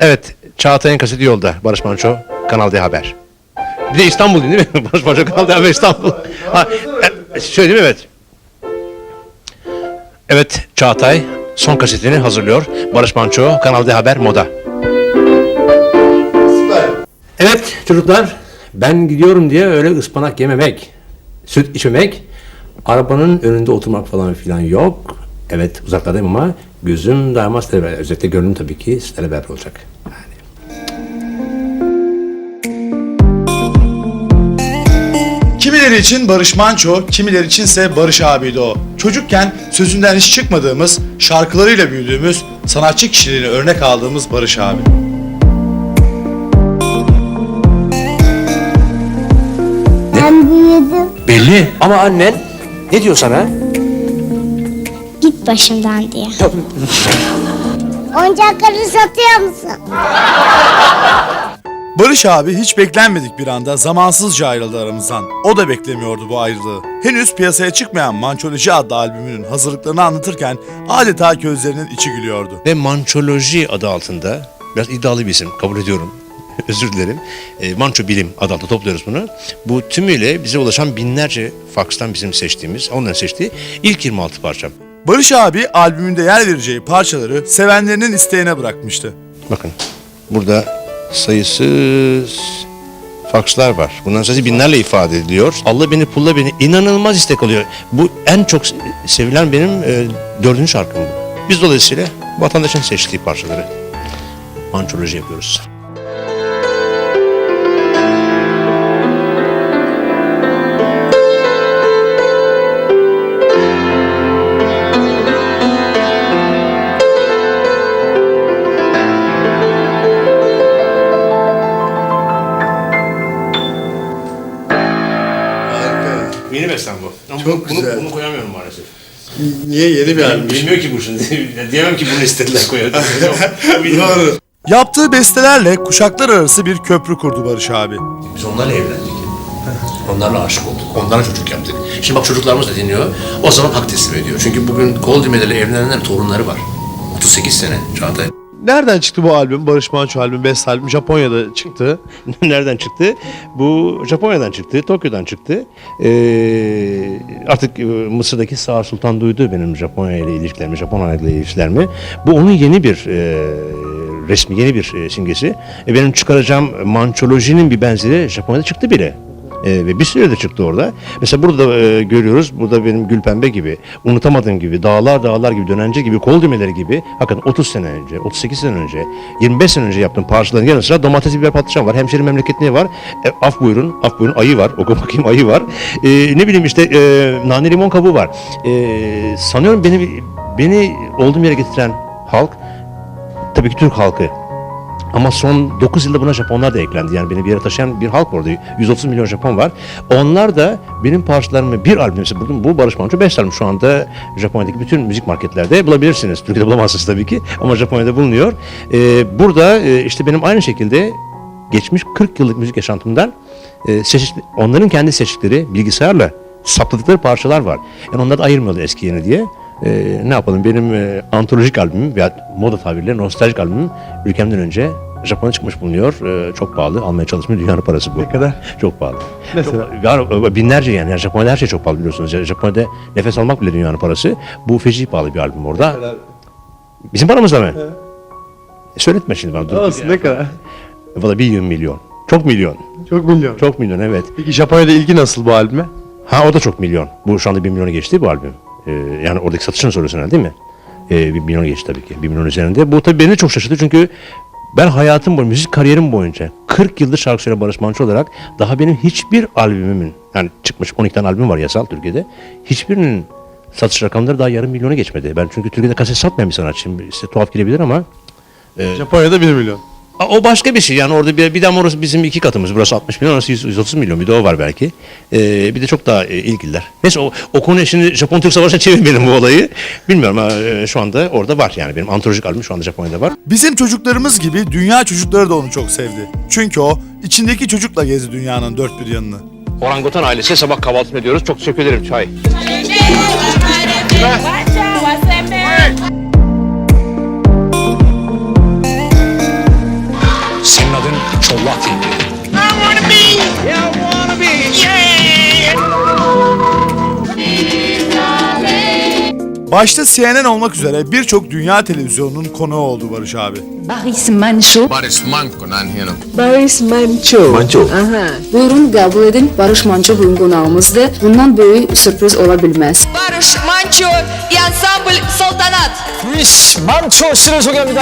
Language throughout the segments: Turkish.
Evet, Çağatay'ın kaseti yolda. Barış Manço, Kanal D Haber. Bir de İstanbul değil mi? Barış Manço, Kanal D Haber İstanbul. Ha, e, söyleyeyim evet. Evet, Çağatay son kasetini hazırlıyor. Barış Manço, Kanal D Haber Moda. Evet çocuklar, ben gidiyorum diye öyle ıspanak yememek, süt içmemek, arabanın önünde oturmak falan filan yok. Evet uzaklardayım ama gözüm daima beraber. Özellikle gönlüm tabii ki beraber olacak. Yani. Kimileri için Barış Manço, kimileri içinse Barış abiydi o. Çocukken sözünden hiç çıkmadığımız, şarkılarıyla büyüdüğümüz, sanatçı kişiliğini örnek aldığımız Barış abi. Ben büyüdüm. Belli. Ama annen ne diyor sana? Git başımdan diye. Oyuncakları satıyor musun? Barış abi hiç beklenmedik bir anda zamansızca ayrıldı aramızdan. O da beklemiyordu bu ayrılığı. Henüz piyasaya çıkmayan Mançoloji adlı albümünün hazırlıklarını anlatırken adeta gözlerinin içi gülüyordu. Ve Mançoloji adı altında, biraz iddialı bir isim kabul ediyorum. Özür dilerim. E, Manço Bilim adı altında topluyoruz bunu. Bu tümüyle bize ulaşan binlerce fakstan bizim seçtiğimiz, onların seçtiği ilk 26 parçam. Barış abi albümünde yer vereceği parçaları sevenlerinin isteğine bırakmıştı. Bakın burada sayısız fakslar var. Bunların sayısı binlerle ifade ediliyor. Allah beni pulla beni inanılmaz istek alıyor. Bu en çok sevilen benim e, dördüncü şarkım bu. Biz dolayısıyla vatandaşın seçtiği parçaları mançoloji yapıyoruz. Bestem bu. Ama Çok bunu, güzel. Bunu koyamıyorum maalesef. Niye yeni bir albüm? Bilmiyor ki bu şimdi. Diyemem ki bunu istediler koyalım. Doğru. Yaptığı bestelerle kuşaklar arası bir köprü kurdu Barış abi. Biz onlarla evlendik. Onlarla aşık olduk. Onlarla çocuk yaptık. Şimdi bak çocuklarımız da dinliyor. O zaman hak teslim ediyor. Çünkü bugün kol düğmelerle evlenenler torunları var. 38 sene Çağatay. Nereden çıktı bu albüm? Barış Manço albüm, best albüm. Japonya'da çıktı. Nereden çıktı? Bu Japonya'dan çıktı, Tokyo'dan çıktı. Ee, artık e, Mısır'daki Sağır Sultan duydu benim Japonya ile ilişkilerimi, Japonya ile ilişkilerimi. Bu onun yeni bir e, resmi, yeni bir e, simgesi. E, benim çıkaracağım mançolojinin bir benzeri Japonya'da çıktı bile. E, ve bir süre de çıktı orada. Mesela burada e, görüyoruz, burada benim Gülpembe gibi, unutamadığım gibi, dağlar dağlar gibi, dönence gibi, kol düğmeleri gibi, hakikaten 30 sene önce, 38 sene önce, 25 sene önce yaptığım parçaların yanı sıra domates, biber, patlıcan var. Hemşerim memleketliği var. E, af buyurun, af buyurun, ayı var. Oku bakayım ayı var. E, ne bileyim işte e, nane limon kabuğu var. E, sanıyorum beni beni olduğum yere getiren halk, tabii ki Türk halkı. Ama son 9 yılda buna Japonlar da eklendi. Yani beni bir yere taşıyan bir halk orada. 130 milyon Japon var. Onlar da benim parçalarımı bir albüm mesela buldum. Bu Barış Manço 5 albüm şu anda Japonya'daki bütün müzik marketlerde bulabilirsiniz. Türkiye'de bulamazsınız tabii ki ama Japonya'da bulunuyor. Ee, burada e, işte benim aynı şekilde geçmiş 40 yıllık müzik yaşantımdan e, onların kendi seçtikleri bilgisayarla sapladıkları parçalar var. Yani onlar da ayırmıyorlar eski yeni diye. Ee, ne yapalım benim e, antolojik albümüm veya moda tabiriyle nostaljik albümüm ülkemden önce Japon'a çıkmış bulunuyor. Ee, çok pahalı. Almaya çalışmıyor. Dünyanın parası bu. Ne kadar? Çok pahalı. Mesela? Çok, var, binlerce yani. yani. Japonya'da her şey çok pahalı biliyorsunuz. Yani Japonya'da nefes almak bile dünyanın parası. Bu feci pahalı bir albüm orada. Bizim paramızla mı? E, söyletme şimdi bana. Dur. Olsun ne kadar? Valla bir yığın milyon. Çok milyon. Çok milyon. Çok milyon evet. Peki Japonya'da ilgi nasıl bu albüme? Ha o da çok milyon. Bu şu anda bir milyonu geçti bu albüm. Ee, yani oradaki satışını soruyorsun herhalde değil mi? Ee, bir milyon geçti tabii ki. Bir milyon üzerinde. Bu tabii beni de çok şaşırttı çünkü ben hayatım boyunca, müzik kariyerim boyunca 40 yıldır şarkı söyleyen Barış Manço olarak daha benim hiçbir albümümün, yani çıkmış 12 tane albüm var yasal Türkiye'de. Hiçbirinin satış rakamları daha yarım milyona geçmedi. Ben çünkü Türkiye'de kaset satmayan bir sanatçıyım. Size tuhaf gelebilir ama Japonya'da 1 milyon. O başka bir şey yani orada bir, bir de orası bizim iki katımız. Burası 60 milyon, orası 100, 130 milyon. Bir de o var belki. Ee, bir de çok daha e, ilgililer. Neyse o, o konu şimdi Japon-Türk Savaşı'na çevirmeyelim bu olayı. Bilmiyorum ama e, şu anda orada var yani. Benim antolojik albüm şu anda Japonya'da var. Bizim çocuklarımız gibi dünya çocukları da onu çok sevdi. Çünkü o içindeki çocukla gezdi dünyanın dört bir yanını. Orangutan ailesi sabah kahvaltı ediyoruz. Çok teşekkür ederim çay. so lucky. I wanna be. Yeah, I wanna be. Başta CNN olmak üzere birçok dünya televizyonunun konuğu oldu Barış abi. Barış Manço. Barış Manço. Barış Manço. Manço. Aha. Buyurun kabul edin. Barış Manço bugün konağımızdı. Bundan büyük sürpriz olabilmez. Barış Manço Ensemble Saltanat. Barış Manço sizlere soruyorum.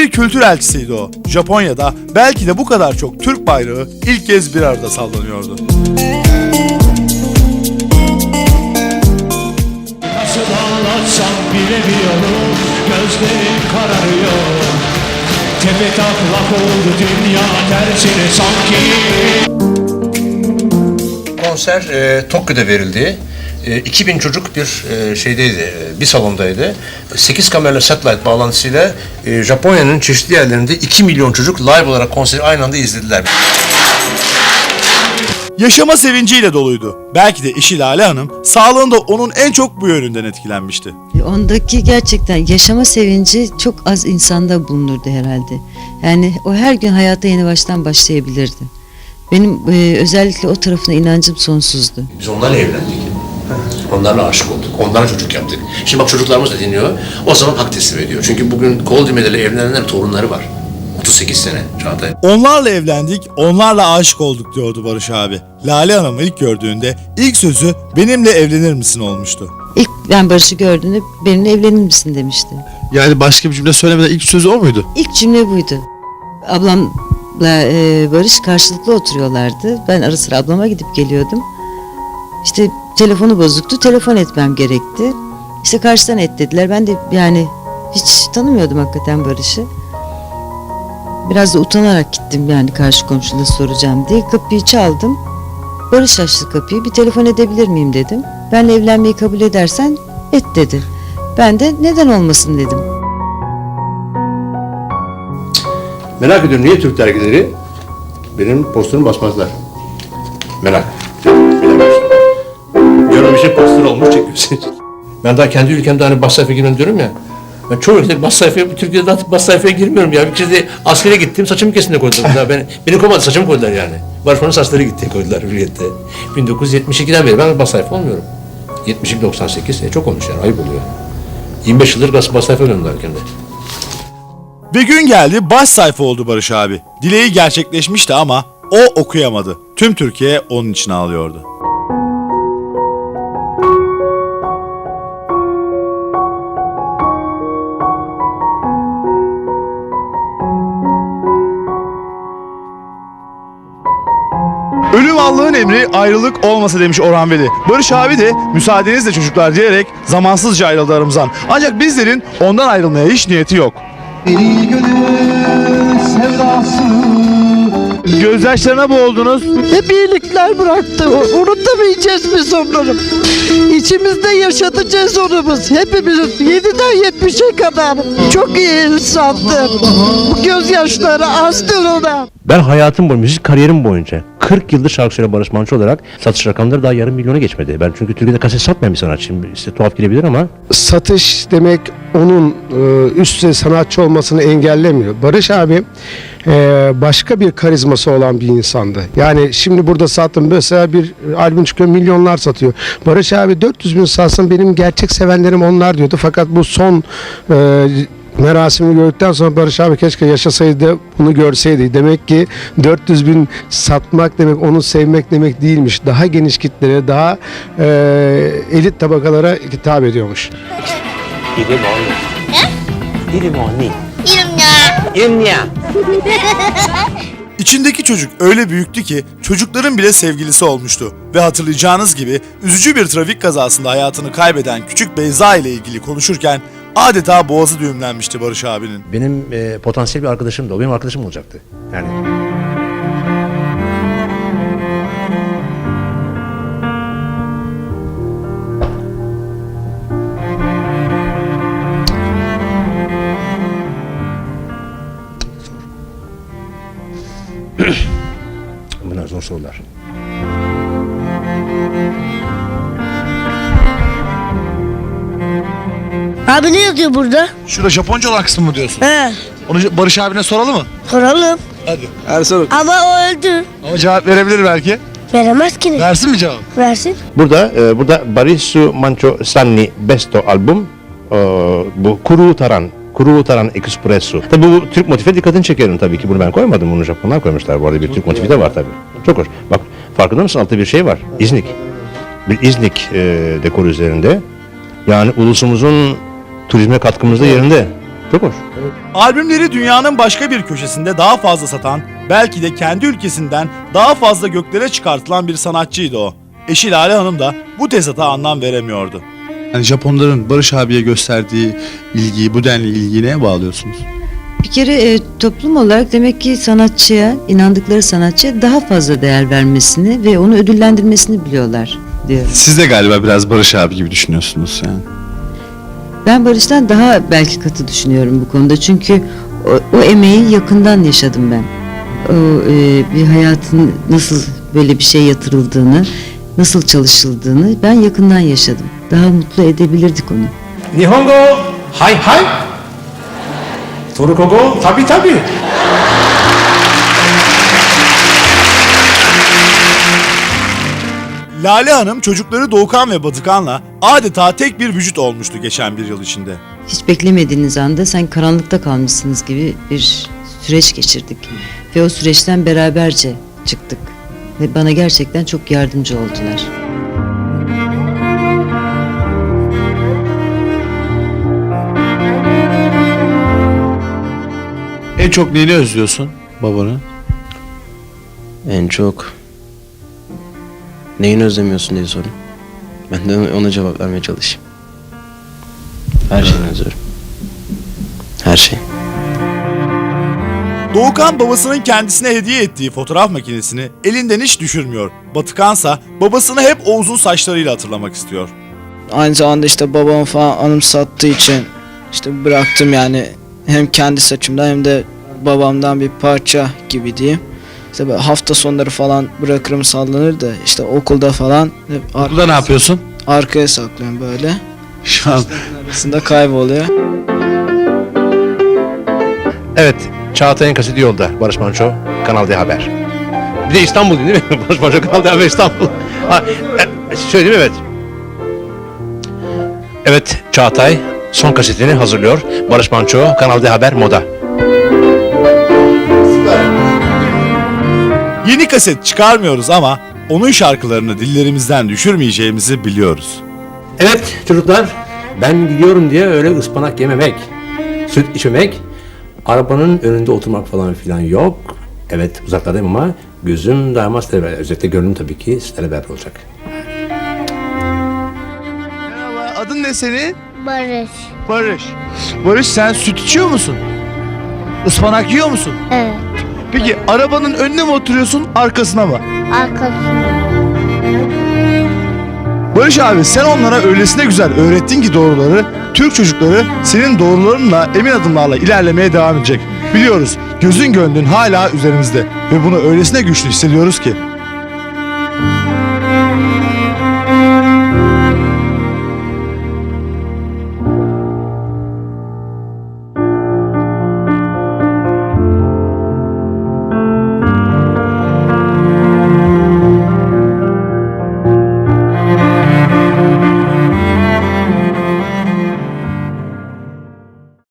Bir kültür elçisiydi o. Japonya'da belki de bu kadar çok Türk bayrağı ilk kez bir arada sallanıyordu. Nasıl anlatsam bilemiyorum Gözlerim kararıyor Tepe taklak oldu dünya tersine sanki Konser e, Tokyo'da verildi. E, 2000 çocuk bir e, şeydeydi, e, bir salondaydı. 8 kameralı satellite bağlantısıyla e, Japonya'nın çeşitli yerlerinde 2 milyon çocuk live olarak konseri aynı anda izlediler. Yaşama sevinciyle doluydu. Belki de eşi Lale Hanım sağlığında onun en çok bu yönünden etkilenmişti. Ondaki gerçekten yaşama sevinci çok az insanda bulunurdu herhalde. Yani o her gün hayata yeni baştan başlayabilirdi. Benim e, özellikle o tarafına inancım sonsuzdu. Biz onlarla evlendik. Onlarla aşık olduk. Onlarla çocuk yaptık. Şimdi bak çocuklarımız da dinliyor. O zaman hak teslim ediyor. Çünkü bugün kol düğmeleri evlenenler torunları var. 38 sene Çağatay. Onlarla evlendik, onlarla aşık olduk diyordu Barış abi. Lale Hanım'ı ilk gördüğünde ilk sözü benimle evlenir misin olmuştu. İlk ben Barış'ı gördüğümde benimle evlenir misin demişti. Yani başka bir cümle söylemeden ilk sözü o muydu? İlk cümle buydu. Ablamla e, Barış karşılıklı oturuyorlardı. Ben ara sıra ablama gidip geliyordum. İşte telefonu bozuktu. Telefon etmem gerekti. İşte karşıdan et dediler. Ben de yani hiç tanımıyordum hakikaten Barış'ı. Biraz da utanarak gittim yani karşı komşuda soracağım diye. Kapıyı çaldım. Barış açtı kapıyı. Bir telefon edebilir miyim dedim. Benle evlenmeyi kabul edersen et dedi. Ben de neden olmasın dedim. Merak ediyorum niye Türk dergileri benim posterumu basmazlar? Merak. Diyorum bir şey olmuş çekiyorsun. ben daha kendi ülkemde hani bas sayfaya girmem diyorum ya. Ben çoğu ülkede bas sayfaya, Türkiye'de artık bas sayfaya girmiyorum ya. Bir kez de askere gittim, saçımı kesin de koydular. Daha ben, beni kovmadı, saçımı koydular yani. Barışmanın saçları gitti koydular hürriyette. 1972'den beri ben bas sayfa olmuyorum. 72-98, e çok olmuş yani, ayıp oluyor. 25 yıldır bas, bas sayfa oynuyorum ülkemde. Ve gün geldi baş sayfa oldu Barış abi. Dileği gerçekleşmişti ama o okuyamadı. Tüm Türkiye onun için ağlıyordu. Emri ayrılık olmasa demiş Orhan Veli. Barış abi de müsaadenizle çocuklar diyerek zamansızca ayrıldı aramızdan. Ancak bizlerin ondan ayrılmaya hiç niyeti yok. Gözyaşlarına boğuldunuz. Ne birlikler bıraktı. Unutamayacağız biz onları. İçimizde yaşatacağız onu biz. Hepimiz 7'den 70'e kadar. Çok iyi insandı. Bu gözyaşları astır ona. Ben hayatım boyunca, müzik kariyerim boyunca 40 yıldır şarkı söyleyen Barış Manço olarak satış rakamları daha yarım milyona geçmedi. Ben çünkü Türkiye'de kaset satmayan bir sanatçıyım. İşte tuhaf gelebilir ama Satış demek onun e, üstte sanatçı olmasını engellemiyor. Barış abi e, başka bir karizması olan bir insandı. Yani şimdi burada sattım mesela bir albüm çıkıyor milyonlar satıyor. Barış abi 400 bin satsın benim gerçek sevenlerim onlar diyordu. Fakat bu son e, merasimi gördükten sonra Barış abi keşke yaşasaydı bunu görseydi. Demek ki 400 bin satmak demek onu sevmek demek değilmiş. Daha geniş kitlere, daha e, elit tabakalara hitap ediyormuş. İlim ya. İçindeki çocuk öyle büyüktü ki çocukların bile sevgilisi olmuştu. Ve hatırlayacağınız gibi üzücü bir trafik kazasında hayatını kaybeden küçük Beyza ile ilgili konuşurken adeta boğazı düğümlenmişti Barış abinin. benim e, potansiyel bir arkadaşım da o benim arkadaşım olacaktı. Yani Bunlar zor sorular. Abi ne yazıyor burada? Şurada Japonca olan kısmı mı diyorsun? He. Onu Barış abine soralım mı? Soralım. Hadi. Hadi sorun. Ama o öldü. Ama cevap verebilir belki. Veremez ki. Versin mi cevap? Versin. Burada e, burada Barisu Mancho Sanni Besto albüm e, bu Kuru Taran Kuru Taran Espresso. Tabi bu Türk motife dikkatini çekerim tabii ki bunu ben koymadım bunu Japonlar koymuşlar bu arada bir Türk motifi de var tabii. Çok hoş. Bak farkında mısın altta bir şey var. İznik. Bir İznik e, dekoru üzerinde. Yani ulusumuzun turizme katkımız da yerinde. Çok hoş. Albümleri dünyanın başka bir köşesinde daha fazla satan, belki de kendi ülkesinden daha fazla göklere çıkartılan bir sanatçıydı o. Eşi Lale Hanım da bu tezata anlam veremiyordu. Hani Japonların Barış abiye gösterdiği ilgiyi, bu denli ilgiyi neye bağlıyorsunuz? Bir kere e, toplum olarak demek ki sanatçıya, inandıkları sanatçıya daha fazla değer vermesini ve onu ödüllendirmesini biliyorlar diyorum. Siz de galiba biraz Barış abi gibi düşünüyorsunuz yani. Ben Barış'tan daha belki katı düşünüyorum bu konuda. Çünkü o, o emeği yakından yaşadım ben. O e, bir hayatın nasıl böyle bir şey yatırıldığını, nasıl çalışıldığını ben yakından yaşadım. Daha mutlu edebilirdik onu. Nihongo hay hay. Torukogo tabi tabi. Lale Hanım çocukları Doğukan ve Batıkan'la adeta tek bir vücut olmuştu geçen bir yıl içinde. Hiç beklemediğiniz anda sen karanlıkta kalmışsınız gibi bir süreç geçirdik. Ve o süreçten beraberce çıktık. Ve bana gerçekten çok yardımcı oldular. En çok neyini özlüyorsun babanı? En çok neyini özlemiyorsun diye sorun. Ben de ona cevap vermeye çalışayım. Her şeyini özlüyorum. Her şey. Doğukan babasının kendisine hediye ettiği fotoğraf makinesini elinden hiç düşürmüyor. Batıkansa babasını hep o uzun saçlarıyla hatırlamak istiyor. Aynı zamanda işte babamı falan anımsattığı için işte bıraktım yani hem kendi saçımdan hem de babamdan bir parça gibi diyeyim. İşte böyle hafta sonları falan bırakırım sallanır da işte okulda falan hep ar- Burada ne yapıyorsun? arkaya saklıyorum böyle. Şu an Arasında kayboluyor. Evet, Çağatay'ın kaseti yolda. Barış Manço, Kanal D Haber. Bir de İstanbul değil mi? Barış Manço, Kanal D Haber İstanbul. Ha, e, söyleyeyim evet. Evet, Çağatay son kasetini hazırlıyor. Barış Manço, Kanal D Haber Moda. Yeni kaset çıkarmıyoruz ama onun şarkılarını dillerimizden düşürmeyeceğimizi biliyoruz. Evet çocuklar, ben gidiyorum diye öyle ıspanak yememek, süt içmemek, arabanın önünde oturmak falan filan yok. Evet uzaklardayım ama gözüm daima sizlere beraber. Özellikle gönlüm tabii ki sizlere beraber olacak. Merhaba, adın ne senin? Barış. Barış. Barış sen süt içiyor musun? Ispanak yiyor musun? Evet. Peki arabanın önüne mi oturuyorsun, arkasına mı? Arkası. Barış abi sen onlara öylesine güzel öğrettin ki doğruları, Türk çocukları senin doğrularınla emin adımlarla ilerlemeye devam edecek. Biliyoruz gözün gönlün hala üzerimizde ve bunu öylesine güçlü hissediyoruz ki